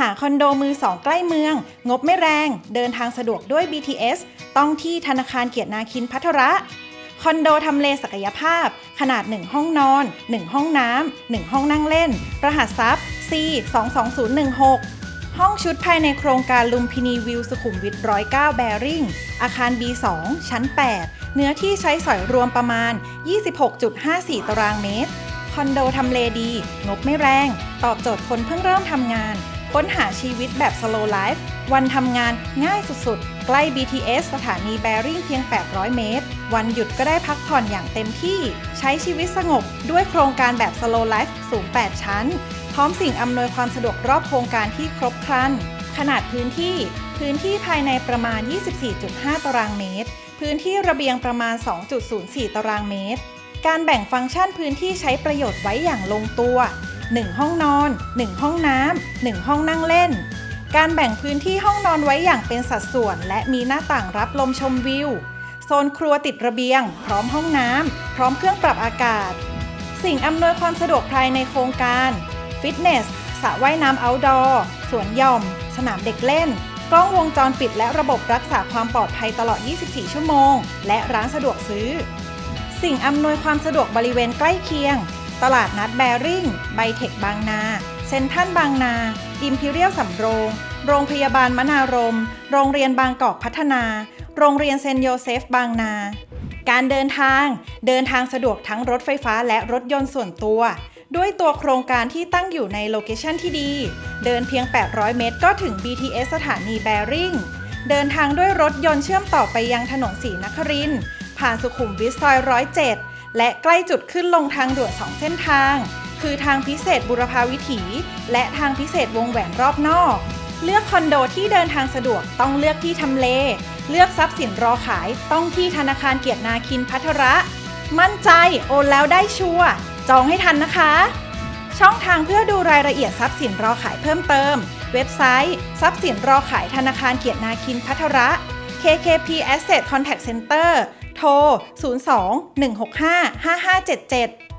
หาคอนโดมือสองใกล้เมือง งบไม่แรง เดินทางสะดวกด้วย BTS ต้องที่ธนาคารเกียรตินาคินพัทระ คอนโดทำเลศักยภาพ ขนาด 1 ห้องนอน 1 ห้องน้ำ 1 ห้องนั่งเล่น รหัสทรัพย์ C 22016 ห้องชุดภายในโครงการลุมพินีวิวสุขุมวิท109 แบริ่ง อาคาร B2 ชั้น 8 เนื้อที่ใช้สอยรวมประมาณ 26.54 ตารางเมตร คอนโดทำเลดี งบไม่แรง ตอบโจทย์คนเพิ่งเริ่มทำงาน ค้นหาชีวิตแบบ slow life วันทำงานง่ายสุดๆ ใกล้ BTS สถานีแบริ่งเพียง 800 เมตร วันหยุดก็ได้พักผ่อนอย่างเต็มที่ ใช้ชีวิตสงบด้วยโครงการแบบ slow life สูง 8 ชั้น พร้อมสิ่งอำนวยความสะดวกรอบโครงการที่ครบครัน ขนาดพื้นที่ พื้นที่ภายในประมาณ 24.5 ตารางเมตร พื้นที่ระเบียงประมาณ 2.04 ตารางเมตร การแบ่งฟังก์ชันพื้นที่ใช้ประโยชน์ไว้อย่างลงตัว 1 ห้องนอน 1 ห้องน้ำ1 ห้องนั่งเล่น การแบ่งพื้นที่ห้องนอนไว้อย่างเป็นสัดส่วน และมีหน้าต่างรับลมชมวิว โซนครัวติดระเบียง พร้อมห้องน้ำพร้อมเครื่องปรับอากาศ สิ่งอำนวยความสะดวกภายในโครงการ ฟิตเนสสระว่ายน้ำอ outdoor สวนหย่อม สนามเด็กเล่น กล้องวงจรปิดและระบบรักษาความปลอดภัยตลอด 24 ชั่วโมง และร้านสะดวกซื้อ สิ่งอำนวยความสะดวกบริเวณใกล้เคียง ตลาดนัดแบริ่ง ไบเทคบางนา เซ็นทรัลบางนา อิมพีเรียลสำโรง โรงพยาบาลมนารม โรงเรียนบางกอกพัฒนา โรงเรียนเซนโยเซฟบางนา การเดินทาง เดินทางสะดวกทั้งรถไฟฟ้าและรถยนต์ส่วนตัว ด้วยตัวโครงการที่ตั้งอยู่ในโลเคชันที่ดี เดินเพียง 800 เมตรก็ถึง BTS สถานีแบริ่ง เดินทางด้วยรถยนต์เชื่อมต่อไปยังถนนศรีนครินผ่านสุขุมวิทซอยร้อยเจ็ด และใกล้จุดขึ้นลงทางด่วนสองเส้นทาง คือทางพิเศษบุรพาวิถี และทางพิเศษวงแหวนรอบนอก เลือกคอนโดที่เดินทางสะดวกต้องเลือกที่ทำเล เลือกทรัพย์สินรอขายต้องที่ธนาคารเกียรตินาคินพัทระ มั่นใจโอนแล้วได้ชัวร์จองให้ทันนะคะ ช่องทางเพื่อดูรายละเอียดทรัพย์สินรอขายเพิ่มเติม เว็บไซต์ ทรัพย์สินรอขายธนาคารเกียรตินาคินพัทระ KKP Asset Contact Center โทร 02 165 5577